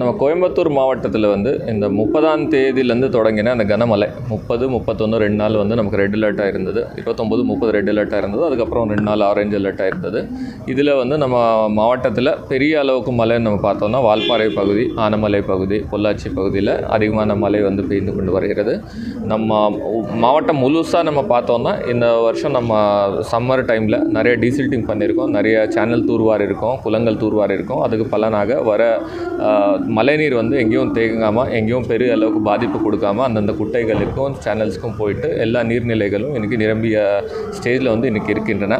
நம்ம கோயம்புத்தூர் மாவட்டத்தில் வந்து இந்த முப்பதாம் தேதியிலேருந்து தொடங்கின அந்த கனமழை முப்பது முப்பத்தொன்று ரெண்டு நாள் வந்து நமக்கு ரெட் அலர்ட்டாக இருந்தது. இருபத்தொம்போது முப்பது ரெட் அலர்ட்டாக இருந்தது. அதுக்கப்புறம் ரெண்டு நாள் ஆரஞ்சு அலர்ட்டாக இருந்தது. இதில் வந்து நம்ம மாவட்டத்தில் பெரிய அளவுக்கு மழைன்னு நம்ம பார்த்தோம்னா வால்பாறை பகுதி ஆனமலை பகுதி பொள்ளாச்சி பகுதியில் அதிகமான மழை வந்து பெய்து கொண்டு வருகிறது. நம்ம மாவட்டம் முழுசாக நம்ம பார்த்தோம்னா இந்த வருஷம் நம்ம சம்மர் டைமில் நிறைய டீசில்ட்டிங் பண்ணியிருக்கோம். நிறைய சேனல் தூர்வார் இருக்கும் குளங்கள் தூர்வார் இருக்கும். அதுக்கு பலனாக வர மழைநீர் வந்து எங்கேயும் தேங்காமல் எங்கேயும் பெரிய அளவுக்கு பாதிப்பு கொடுக்காம அந்தந்த குட்டைகளுக்கும் சேனல்ஸ்க்கும் போயிட்டு எல்லா நீர்நிலைகளும் இன்றைக்கி நிரம்பிய ஸ்டேஜில் வந்து இன்றைக்கி இருக்கின்றன.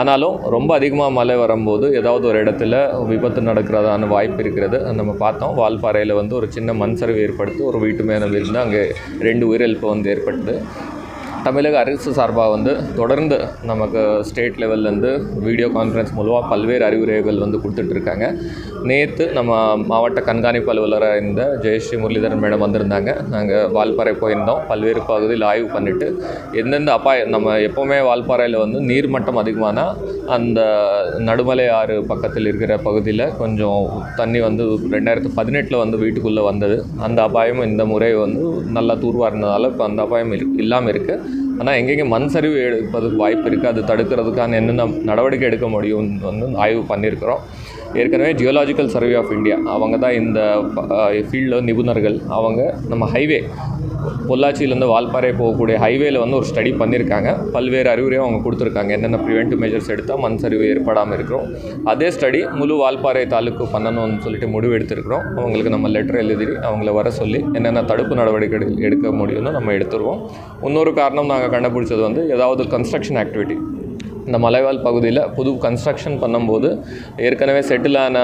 ஆனாலும் ரொம்ப அதிகமாக மழை வரும்போது ஏதாவது ஒரு இடத்துல விபத்து நடக்கிறதான வாய்ப்பு இருக்கிறது. நம்ம பார்த்தோம். வால்பாறையில் வந்து ஒரு சின்ன மண் சரிவு ஏற்படுத்தி ஒரு வீட்டு மேலே விழுந்து அங்கே ரெண்டு உயிரிழப்பு வந்து ஏற்பட்டது. தமிழக அரசு சார்பாக வந்து தொடர்ந்து நமக்கு ஸ்டேட் லெவல்லேருந்து வீடியோ கான்ஃபரன்ஸ் மூலமாக பல்வேறு அறிவுரைகள் வந்து கொடுத்துட்ருக்காங்க நேற்று நம்ம மாவட்ட கண்காணிப்பு அலுவலராக இருந்த ஜெயஸ்ரீ முரளிதரன் மேடம் வந்திருந்தாங்க. நாங்கள் வால்பாறை போயிருந்தோம். பல்வேறு பகுதியில் ஆய்வு பண்ணிவிட்டு எந்தெந்த அபாயம் நம்ம எப்போவுமே வால்பாறையில் வந்து நீர்மட்டம் அதிகமானால் அந்த நடுமலை ஆறு பக்கத்தில் இருக்கிற பகுதியில் கொஞ்சம் தண்ணி வந்து ரெண்டாயிரத்து பதினெட்டில் வந்து வீட்டுக்குள்ளே வந்தது. அந்த அபாயம் இந்த முறை வந்து நல்லா தூர்வாரினதால இப்போ அந்த அபாயம் இல்லாமல் இருக்குது ஆனால் எங்கெங்கே மண் சரிவு எடுப்பதுக்கு வாய்ப்பு இருக்குது அது தடுக்கிறதுக்கான என்னென்ன நடவடிக்கை எடுக்க முடியும் வந்து ஆய்வு பண்ணியிருக்கிறோம். ஏற்கனவே ஜியோலாஜிக்கல் சர்வே ஆஃப் இந்தியா அவங்க தான் இந்த ஃபீல்டில் நிபுணர்கள். அவங்க நம்ம ஹைவே பொள்ளாச்சியிலேருந்து வால்பாறை போகக்கூடிய ஹைவேல வந்து ஒரு ஸ்டடி பண்ணியிருக்காங்க பல்வேறு அறிவுரையும் அவங்க கொடுத்துருக்காங்க. என்னென்ன ப்ரிவென்ட் மெஜர்ஸ் எடுத்தால் மண் சரிவு ஏற்படாமல் இருக்கிறோம் அதே ஸ்டடி முழு வால்பாறை தாலுக்கு பண்ணணும்னு சொல்லிட்டு முடிவு எடுத்திருக்கிறோம். அவங்களுக்கு நம்ம லெட்டர் எழுதி அவங்கள வர சொல்லி என்னென்ன தடுப்பு நடவடிக்கை எடுக்க முடியும்னு நம்ம எடுத்துருவோம். இன்னொரு காரணம் நாங்கள் கண்டுபிடிச்சது வந்து ஏதாவது கன்ஸ்ட்ரக்ஷன் ஆக்டிவிட்டி இந்த மலைவாழ் பகுதியில் புது கன்ஸ்ட்ரக்ஷன் பண்ணும்போது ஏற்கனவே செட்டில் ஆன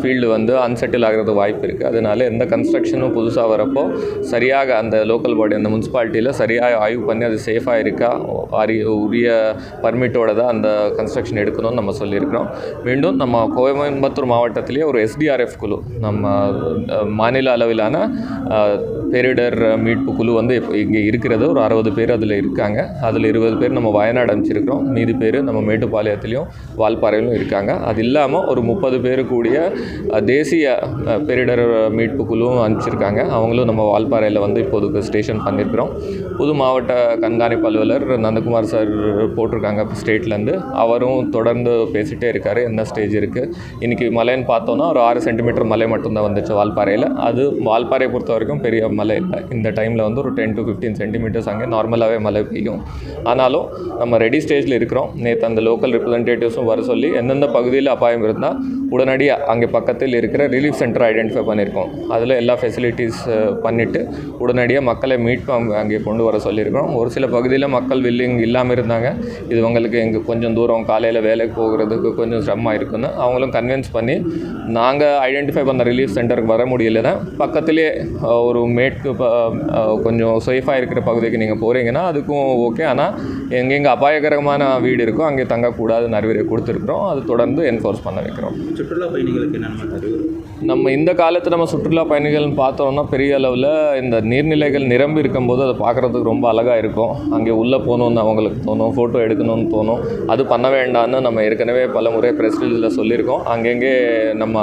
ஃபீல்டு வந்து அன்செட்டில் ஆகிறது வாய்ப்பு இருக்குது அதனால எந்த கன்ஸ்ட்ரக்ஷனும் புதுசாக வரப்போ சரியாக அந்த லோக்கல் பாடி அந்த முனிசிபாலிட்டியில் சரியாக ஆய்வு பண்ணி அது சேஃபாக இருக்கா அரி உரிய பர்மிட்டோட தான் அந்த கன்ஸ்ட்ரக்ஷன் எடுக்கணும்னு நம்ம சொல்லியிருக்கிறோம். மீண்டும் நம்ம கோயம்புத்தூர் மாவட்டத்திலேயே ஒரு எஸ்டிஆர்எஃப் குழு நம்ம மாநில அளவிலான பேரிடர் மீட்பு குழு வந்து இங்கே இருக்கிறது. ஒரு அறுபது பேர் அதில் இருக்காங்க. அதில் இருபது பேர் நம்ம வயநாடு அனுப்பிச்சிருக்கிறோம். மீதி பேர் நம்ம மேட்டுப்பாளையத்துலேயும் வால்பாறையிலும் இருக்காங்க. அது இல்லாமல் ஒரு முப்பது பேர் கூடிய தேசிய பேரிடர் மீட்பு குழுவும் அனுப்பிச்சிருக்காங்க. அவங்களும் நம்ம வால்பாறையில் வந்து இப்போதுக்கு ஸ்டேஷன் பண்ணியிருக்கிறோம். புது மாவட்ட கண்காணிப்பு அலுவலர் நந்தகுமார் சார் போட்டிருக்காங்க ஸ்டேட்லேருந்து. அவரும் தொடர்ந்து பேசிகிட்டே இருக்கார். என்ன ஸ்டேஜ் இருக்குது இன்றைக்கி மலைன்னு பார்த்தோன்னா ஒரு ஆறு சென்டிமீட்டர் மலை மட்டும்தான் வந்துச்சு வால்பாறையில். அது வால்பாறையை பொறுத்த வரைக்கும் பெரிய மழை இல்லை. இந்த டைமில் வந்து ஒரு டென் டு ஃபிஃப்டீன் சென்டிமீட்டர்ஸ் அங்கே நார்மலாகவே மழை பெய்யும். ஆனாலும் நம்ம ரெடி ஸ்டேஜில் இருக்கிறோம். நேற்று அந்த லோக்கல் ரெப்ரசன்டேட்டிவ்ஸும் வர சொல்லி எந்தெந்த பகுதியில் அபாயம் இருந்தால் உடனடியாக அங்கே பக்கத்தில் இருக்கிற ரிலீஃப் சென்டர் ஐடென்டிஃபை பண்ணியிருக்கோம். அதில் எல்லா ஃபெசிலிட்டிஸ் பண்ணிவிட்டு உடனடியாக மக்களை மீட் அங்கே கொண்டு வர சொல்லியிருக்கிறோம். ஒரு சில பகுதியில் மக்கள் வில்லிங் இல்லாமல் இருந்தாங்க. இது உங்களுக்கு எங்கள் கொஞ்சம் தூரம் காலையில் வேலைக்கு போகிறதுக்கு கொஞ்சம் சிரமமாக இருக்குன்னு அவங்களும் கன்வின்ஸ் பண்ணி நாங்கள் ஐடென்டிஃபை பண்ண ரிலீஃப் சென்டருக்கு வர முடியலன்னா பக்கத்துலேயே பக்கத்திலே ஒரு மே அஹ், கொஞ்சம் சேஃபாக இருக்கிற பகுதிக்கு நீங்கள் போகிறீங்கன்னா அதுக்கும் ஓகே ஆனால் எங்கெங்கே அபாயகரமான வீடு இருக்கோ அங்கே தங்கக்கூடாதுன்னு அறிவுரை கொடுத்துருக்குறோம். அது தொடர்ந்து என்ஃபோர்ஸ் பண்ண வைக்கிறோம். சுற்றுலா பயணிகளுக்கு நம்ம இந்த காலத்து நம்ம சுற்றுலா பயணிகள்னு பார்த்தோம்னா பெரிய அளவில் இந்த நீர்நிலைகள் நிரம்பி இருக்கும்போது அதை பார்க்குறதுக்கு ரொம்ப அழகாக இருக்கும். அங்கே உள்ளே போகணுன்னு அவங்களுக்கு தோணும் ஃபோட்டோ எடுக்கணும்னு தோணும். அது பண்ண வேண்டாம்னு நம்ம ஏற்கனவே பல முறை ப்ரெஸ் ரிலீஸில் சொல்லியிருக்கோம். அங்கங்கே நம்ம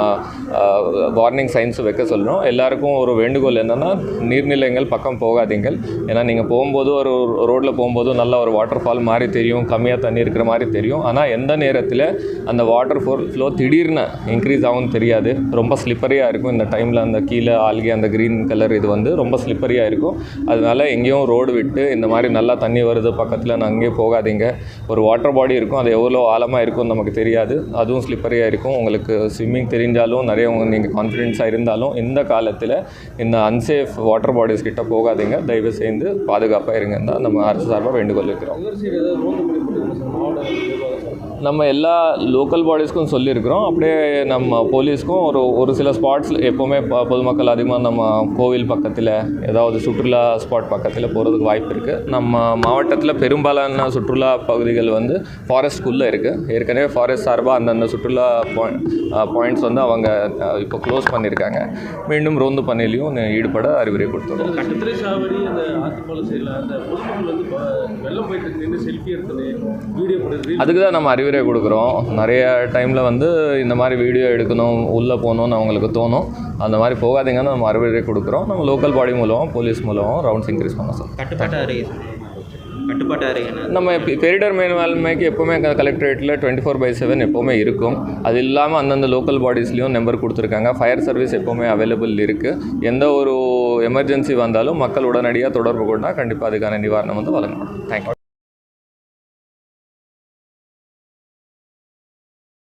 வார்னிங் சைன்ஸ் வைக்க சொல்கிறோம் எல்லாருக்கும் ஒரு வேண்டுகோள் என்னென்னா நீர்நிலைகள் பக்கம் போகாதீங்கள். ஏன்னா நீங்கள் போகும்போது ஒரு ரோட்டில் போகும்போது நல்ல ஒரு வாட்டர் ஃபால் மாதிரி தெரியும் கம்மியாக தண்ணி இருக்கிற மாதிரி தெரியும். ஆனால் எந்த நேரத்தில் அந்த வாட்டர் ஃப்ளோ திடீர்னு இன்க்ரீஸ் ஆகும்னு தெரியாது. ரொம்ப ஸ்லிப்பரியாக இருக்கும். இந்த டைமில் அந்த கீழே ஆல்கே அந்த க்ரீன் கலர் இது வந்து ரொம்ப ஸ்லிப்பரியாக இருக்கும். அதனால எங்கேயும் ரோடு விட்டு இந்த மாதிரி நல்லா தண்ணி வருது பக்கத்தில் நான் அங்கேயே போகாதீங்க. ஒரு வாட்டர் பாடி இருக்கும். அது எவ்வளோ ஆழமாக இருக்கும்னு நமக்கு தெரியாது. அதுவும் ஸ்லிப்பரியாக இருக்கும். உங்களுக்கு ஸ்விம்மிங் தெரிஞ்சாலும் நிறைய நீங்கள் கான்ஃபிடென்ஸாக இருந்தாலும் இந்த காலத்தில் இந்த அன்சேஃப் வாட்டர் பாடிஸ் கிட்ட போகாதீங்க. தயவு செய்து பாதுகாப்பாக இருங்கன்னு தான் நம்ம அரசு சார்பாக வேண்டுகோள் இருக்கிறோம் நம்ம எல்லா லோக்கல் பாடிஸ்க்கும் சொல்லியிருக்கிறோம். அப்படியே நம்ம போலீஸ்க்கும் ஒரு ஒரு சில ஸ்பாட்ஸில் எப்போவுமே பொதுமக்கள் அதிகமாக நம்ம கோவில் பக்கத்தில் ஏதாவது சுற்றுலா ஸ்பாட் பக்கத்தில் போகிறதுக்கு வாய்ப்பு இருக்குது நம்ம மாவட்டத்தில் பெரும்பாலான சுற்றுலா பகுதிகள் வந்து ஃபாரஸ்ட்குள்ளே இருக்குது ஏற்கனவே ஃபாரஸ்ட் சார்பாக அந்தந்த சுற்றுலா பாயிண்ட்ஸ் வந்து அவங்க இப்போ க்ளோஸ் பண்ணியிருக்காங்க. மீண்டும் ரோந்து பணியிலையும் ஈடுபட அறிவுரை கொடுத்துருவோம் கட்டத்திரை சாவடி அந்த ஆத்துப்பாலம் சைடில் அந்த பொதுமக்கள் வந்து ப- வெள்ளம் போயிட்டு செல்ஃபி வீடியோ அதுக்கு தான் நம்ம அறிவுரை அறிவுரை கொடுக்குறோம். நிறைய டைமில் வந்து இந்த மாதிரி வீடியோ எடுக்கணும் உள்ளே போகணும்னு அவங்களுக்கு தோணும். அந்த மாதிரி போகாதீங்கன்னு நம்ம அறிவுரை கொடுக்குறோம். நம்ம லோக்கல் பாடி மூலம் போலீஸ் மூலம் ரவுண்ட்ஸ் இன்க்ரீஸ் பண்ணோம் சார் கட்டுப்பாட்டு அறை கட்டுப்பாட்டு நம்ம பெரிடர் மேல்மைக்கு எப்போவுமே கலெக்டரேட்டில் டுவெண்ட்டி ஃபோர் பை செவன் எப்போவுமே இருக்கும். அது இல்லாமல் அந்தந்த லோக்கல் பாடிஸ்லேயும் நம்பர் கொடுத்துருக்காங்க. ஃபயர் சர்வீஸ் எப்போவுமே அவைலபிள் இருக்குது எந்த ஒரு எமர்ஜென்சி வந்தாலும் மக்கள் உடனடியாக தொடர்பு கொண்டால் கண்டிப்பாக அதுக்கான நிவாரணம் வந்து வழங்கப்படும். தேங்க்யூ